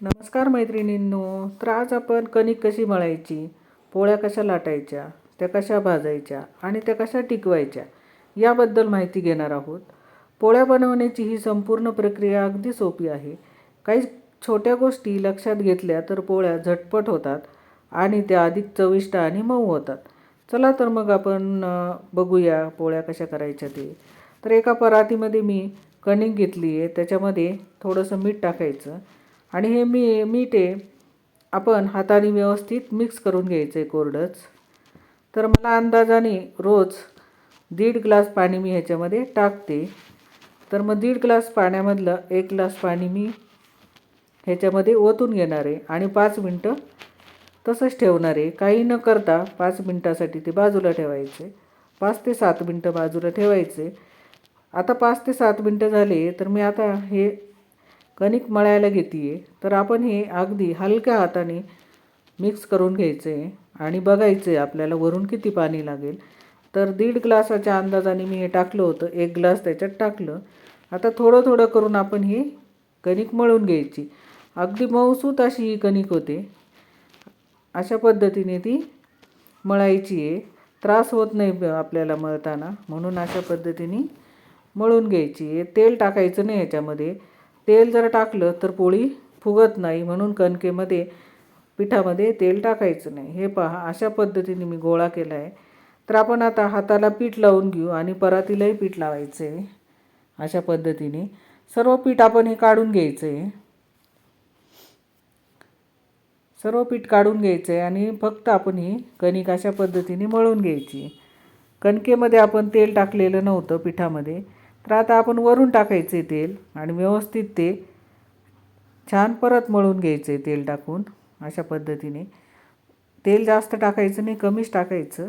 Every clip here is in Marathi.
नमस्कार मैत्रिणींनो तर आज आपण कणिक कशी मळायची पोळ्या कशा लाटायच्या त्या कशा भाजायच्या आणि त्या कशा टिकवायच्या याबद्दल माहिती घेणार आहोत. पोळ्या बनवण्याची ही संपूर्ण प्रक्रिया अगदी सोपी आहे. काही छोट्या गोष्टी लक्षात घेतल्या तर पोळ्या झटपट होतात आणि त्या अधिक चविष्ट आणि मऊ होतात. चला तर मग आपण बघूया पोळ्या कशा करायच्या ते. तर एका परातीमध्ये मी कणिक घेतली आहे त्याच्यामध्ये थोडंसं मीठ टाकायचं. आणि हे मी मीठ आहे. आपण हाताने व्यवस्थित मिक्स करून घ्यायचं आहे कोरडंच. तर मला अंदाजाने रोज दीड ग्लास पाणी मी ह्याच्यामध्ये टाकते. तर मग दीड ग्लास पाण्यामधलं एक ग्लास पाणी मी ह्याच्यामध्ये ओतून घेणार आहे आणि पाच मिनटं तसंच ठेवणार आहे. काही न करता पाच मिनटासाठी ते बाजूला ठेवायचे पाच ते सात मिनटं बाजूला ठेवायचे आता पाच ते सात मिनटं झाले तर मी आता हे कणिक मळायला घेते आहे तर आपण हे अगदी हलक्या हाताने मिक्स करून घ्यायचं आहे आणि बघायचं आहे आपल्याला वरून किती पाणी लागेल. तर दीड ग्लासाच्या अंदाजाने मी हे टाकलं होतं एक ग्लास त्याच्यात टाकलं. आता थोडं थोडं करून आपण हे कणिक मळून घ्यायची. अगदी मऊसूत अशी ही कणिक होते. अशा पद्धतीने ती मळायची आहे. त्रास होत नाही ब- आपल्याला मळताना म्हणून अशा पद्धतीने मळून घ्यायची आहे. तेल टाकायचं नाही याच्यामध्ये. तेल जर टाकलं तर पोळी फुगत नाही म्हणून कणकेमध्ये पिठामध्ये तेल टाकायचं नाही. हे पहा अशा पद्धतीने मी गोळा केला आहे तर आपण आता हाताला पीठ लावून घेऊ आणि परातीलाही पीठ लावायचं आहे अशा पद्धतीने. सर्व पीठ आपण हे काढून घ्यायचं आहे सर्व पीठ काढून घ्यायचं आहे आणि फक्त आपण ही कणिक अशा पद्धतीने मळून घ्यायची. कणकेमध्ये आपण तेल टाकलेलं नव्हतं पिठामध्ये. तर आता आपण वरून टाकायचे तेल आणि व्यवस्थित ते छान परत मळून घ्यायचे तेल टाकून अशा पद्धतीने. तेल जास्त टाकायचं नाही कमीच टाकायचं.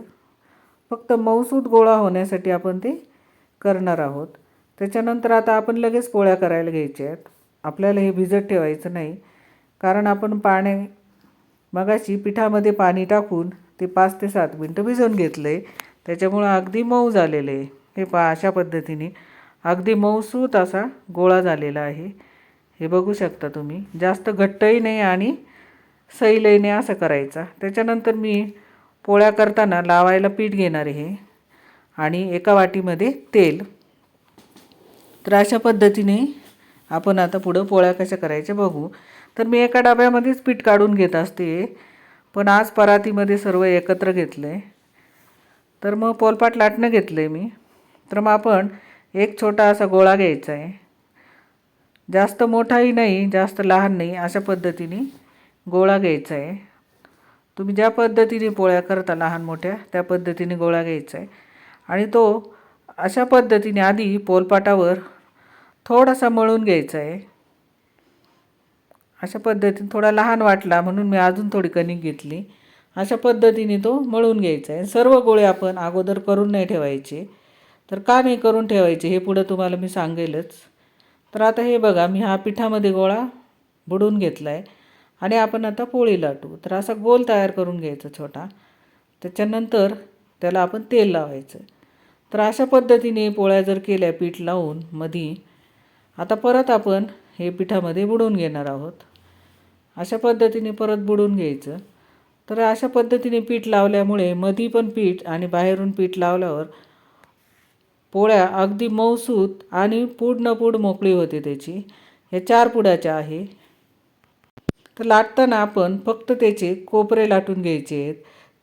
फक्त मऊसूद गोळा होण्यासाठी आपण ते करणार आहोत. त्याच्यानंतर आता आपण लगेच पोळ्या करायला घ्यायच्या आहेत. आपल्याला हे भिजत ठेवायचं नाही. कारण आपण पाण्या मगाशी पिठामध्ये पाणी टाकून ते पाच ते सात मिनटं भिजवून घेतलं आहे त्याच्यामुळं अगदी मऊ झालेलं आहे. हे पा अशा पद्धतीने अगदी मऊसूत असा गोळा झालेला आहे. हे बघू शकता तुम्ही. जास्त घट्टही नाही आणि सैलही नाही असं करायचा. त्याच्यानंतर मी पोळ्या करताना लावायला पीठ घेणार आहे. आणि एका वाटीमध्ये तेल. तर अशा पद्धतीने आपण आता पुढं पोळ्या कशा करायच्या बघू. तर मी एका डब्यामध्येच पीठ काढून घेत असते. पण आज परातीमध्ये सर्व एकत्र घेतलं आहे तर मग पोलपाट लाटणं घेतलं आहे मी. तर मग आपण एक छोटा असा गोळा घ्यायचा आहे. जास्त मोठाही नाही जास्त लहान नाही अशा पद्धतीने गोळा घ्यायचा आहे. तुम्ही ज्या पद्धतीने पोळ्या करता लहान मोठ्या त्या पद्धतीने गोळा घ्यायचा आहे. आणि तो अशा पद्धतीने आधी पोलपाटावर थोडासा मळून घ्यायचा आहे. अशा पद्धतीने थोडा लहान वाटला म्हणून मी अजून थोडी कणिक घेतली. अशा पद्धतीने तो मळून घ्यायचा आहे. सर्व गोळे आपण अगोदर करून नाही ठेवायचे. तर का नाही करून ठेवायचे हे पुढं तुम्हाला मी सांगेलच. तर आता हे बघा मी हा पिठामध्ये गोळा बुडून घेतला आहे आणि आपण आता पोळी लाटू. तर असा गोल तयार करून घ्यायचा छोटा. त्याच्यानंतर त्याला आपण तेल लावायचं. तर अशा पद्धतीने पोळ्या जर केल्या पीठ लावून मधी आता परत आपण हे पिठामध्ये बुडून घेणार आहोत. अशा पद्धतीने परत बुडून घ्यायचं. तर अशा पद्धतीने पीठ लावल्यामुळे मधी पण पीठ आणि बाहेरून पीठ लावल्यावर पोळ्या अगदी मऊसूत आणि पूड न पूड मोकळी होते त्याची. ह्या चार पुड्याच्या आहे. तर लाटताना आपण फक्त त्याचे कोपरे लाटून घ्यायचे आहेत.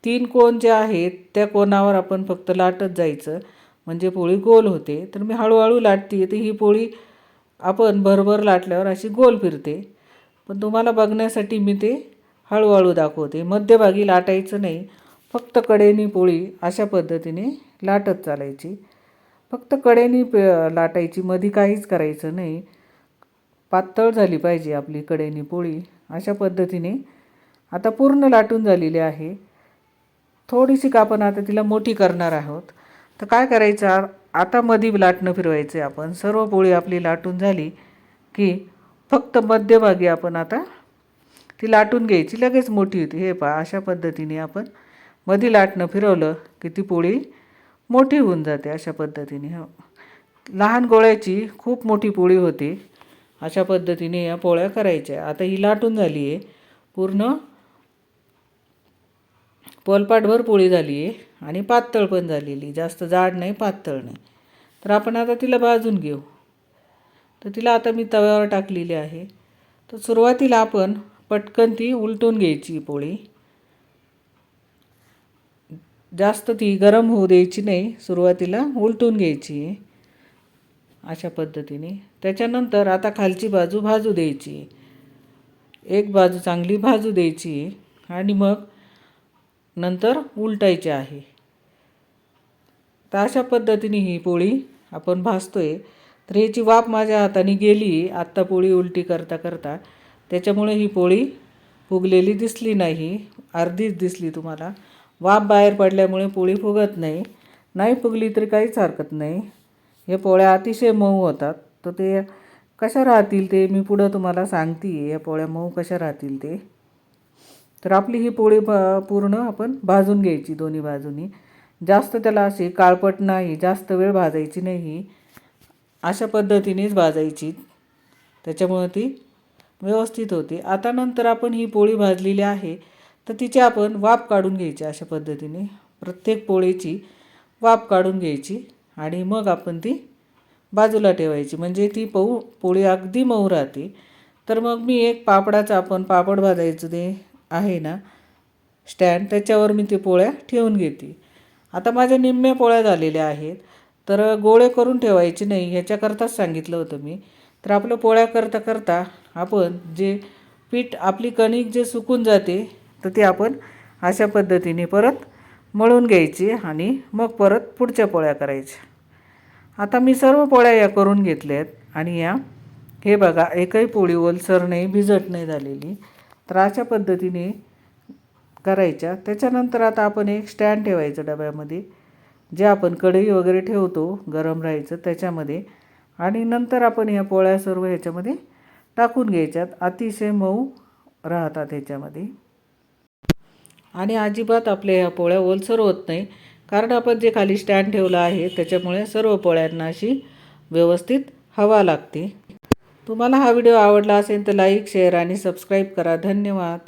तीन कोण जे आहेत त्या कोणावर आपण फक्त लाटत जायचं. म्हणजे पोळी गोल होते. तर मी हळूहळू लाटते. तर ही पोळी आपण भरभर लाटल्यावर अशी गोल फिरते. पण तुम्हाला बघण्यासाठी मी ते हळूहळू दाखवते. मध्यभागी लाटायचं नाही. फक्त कडेनी पोळी अशा पद्धतीने लाटत चालायची. फक्त कडेनी प लाटायची मधी काहीच करायचं नाही. पातळ झाली पाहिजे आपली कडेनी पोळी. अशा पद्धतीने आता पूर्ण लाटून झालेली आहे. थोडीशी का आपण आता तिला मोठी करणार आहोत? तर काय करायचं? आता मधी लाटणं फिरवायचं आहे आपण. सर्व पोळी आपली लाटून झाली की फक्त मध्यभागी आपण आता ती लाटून घ्यायची. लगेच मोठी होती. हे पहा अशा पद्धतीने आपण मधी लाटणं फिरवलं की ती पोळी मोठी होऊन जाते अशा पद्धतीने हो. लहान गोळ्याची खूप मोठी पोळी होते अशा पद्धतीने या पोळ्या करायच्या. आता ही लाटून झाली आहे. पूर्ण पोलपाटभर पोळी झाली आहे आणि पातळ पण झालेली. जास्त जाड नाही पातळ नाही. तर आपण आता तिला भाजून घेऊ. तर तिला आता मी तव्यावर टाकलेली आहे. तर सुरुवातीला आपण पटकन ती उलटून घ्यायची पोळी. जास्त ती गरम होऊ द्यायची नाही सुरुवातीला उलटून घ्यायची. अशा पद्धतीने. त्याच्यानंतर आता खालची बाजू भाजू द्यायची. एक बाजू चांगली भाजू द्यायची आणि मग नंतर उलटायची आहे. तर अशा पद्धतीने ही पोळी आपण भाजतोय. तर याची वाफ माझ्या हाताने गेली. आत्ता पोळी उलटी करता करता. त्याच्यामुळे ही पोळी फुगलेली दिसली नाही. अर्धीच दिसली तुम्हाला. वाफ बाहेर पडल्यामुळे पोळी फुगत नाही. नाही फुगली तरी काहीच हरकत नाही. हे पोळ्या अतिशय मऊ होतात. तर ते कशा राहतील ते मी पुढं तुम्हाला सांगते या पोळ्या मऊ कशा राहतील ते. तर आपली ही पोळी पूर्ण आपण भाजून घ्यायची दोन्ही बाजूनी. जास्त त्याला अशी काळपट नाही जास्त वेळ भाजायची नाही. अशा पद्धतीनेच भाजायची. त्याच्यामुळं ती व्यवस्थित होते. आता नंतर आपण ही पोळी भाजलेली आहे. तर तिची आपण वाफ काढून घ्यायची अशा पद्धतीने. प्रत्येक पोळीची वाफ काढून घ्यायची आणि मग आपण ती बाजूला ठेवायची. म्हणजे ती पऊ पोळी अगदी मऊ राहते. तर मग मी एक पापडाचं आपण पापड भाजायचं ते आहे ना स्टँड त्याच्यावर मी ते पोळ्या ठेवून घेते. आता माझ्या निम्म्या पोळ्या झालेल्या आहेत. तर गोळे करून ठेवायचे नाही ह्याच्याकरताच सांगितलं होतं मी. तर आपलं पोळ्या करता करता आपण जे पीठ आपली कणिक जे सुकून जाते तर ती आपण अशा पद्धतीने परत मळून घ्यायची आणि मग परत पुढच्या पोळ्या करायच्या. आता मी सर्व पोळ्या या करून घेतल्या आहेत आणि या हे बघा एकही पोळी ओलसर नाही भिजट नाही झालेली. तर अशा पद्धतीने करायच्या. त्याच्यानंतर आता आपण एक स्टँड ठेवायचं डब्यामध्ये जे आपण कढई वगैरे ठेवतो गरम राहायचं त्याच्यामध्ये. आणि नंतर आपण या पोळ्या सर्व ह्याच्यामध्ये टाकून घ्यायच्यात. अतिशय मऊ राहतात ह्याच्यामध्ये. आणि अजिबात आपल्या ह्या पोळ्या ओलसर होत नाही. कारण आपण जे खाली स्टँड ठेवलं आहे त्याच्यामुळे सर्व पोळ्यांना अशी व्यवस्थित हवा लागते. तुम्हाला हा व्हिडिओ आवडला असेल तर लाईक शेअर आणि सबस्क्राईब करा. धन्यवाद.